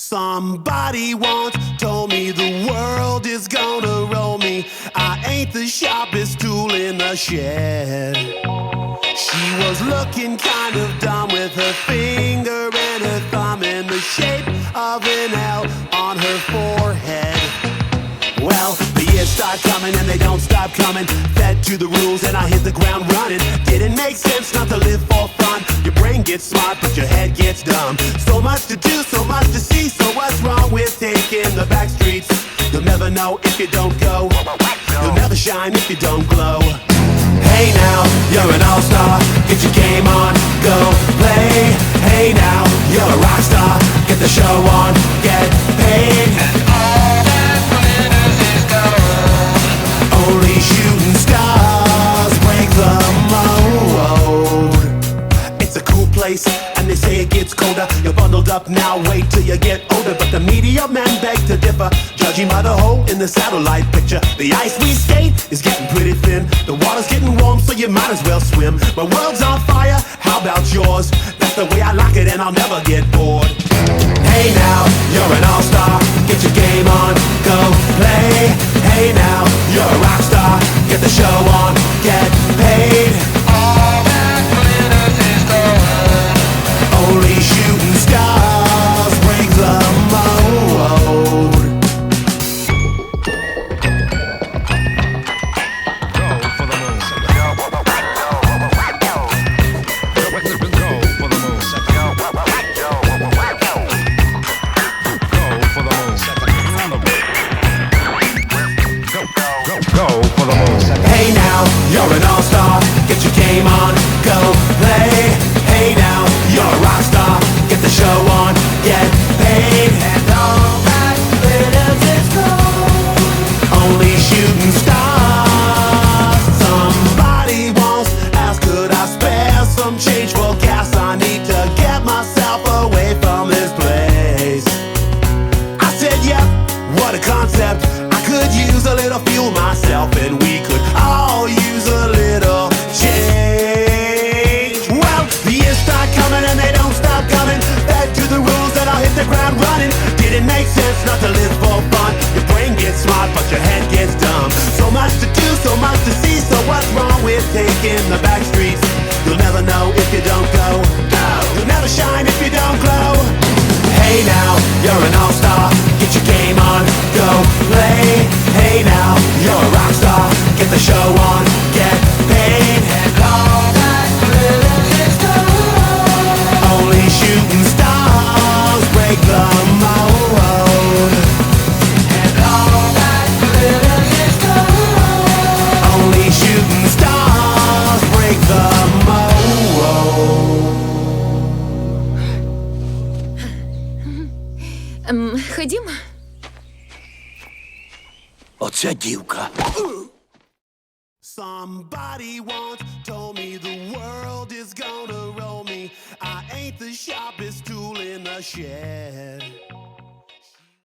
Somebody once told me the world is gonna roll me. I ain't the sharpest tool in the shed. She was looking kind of dumb with her finger and her thumb in the shape of an L on her forehead. Well, the years start coming and they don't stop coming. Fed to the rules and I hit the ground running. Didn't make sense not to live for fun. Brain gets smart, but your head gets dumb. So much to do, so much to see. So what's wrong with taking the back streets? You'll never know if you don't go. You'll never shine if you don't glow. Hey now, you're an all-star. Get your game on, go play. Hey now, you're a rock star. Get the show on, get paid. Place, and they say it gets colder. You're bundled up now, wait till you get older. But the media men beg to differ, judging by the hole in the satellite picture. The ice we skate is getting pretty thin. The water's getting warm, so you might as well swim. My world's on fire, how about yours? That's the way I like it, and I'll never get bored. Hey now, you're an all-star. Go, for the moon. Hey now, you're an all-star. Get your game on, go play. Hey now, you're a rock star. Get the show on, get paid. And all that glitters is gold. Only shooting stars. Somebody once asked, could I spare some change for gas? I need to get myself away from this place. I said, yep, what a concept. Could use a little fuel myself, and we could all use a little change. Well, the years start coming and they don't stop coming. Fed to the rules that I'll hit the ground running. Didn't make sense not to live for fun. Your brain gets smart, but your head gets dumb. So much to do, so much to see. So what's wrong with taking the back streets? You'll never know if you don't go. You'll never shine if you don't glow. Hey now, you're an all-star. Get your game Ем, ходімо. Оце дівка. Somebody once told me the world is gonna roll me. I ain't the sharpest tool in the shed.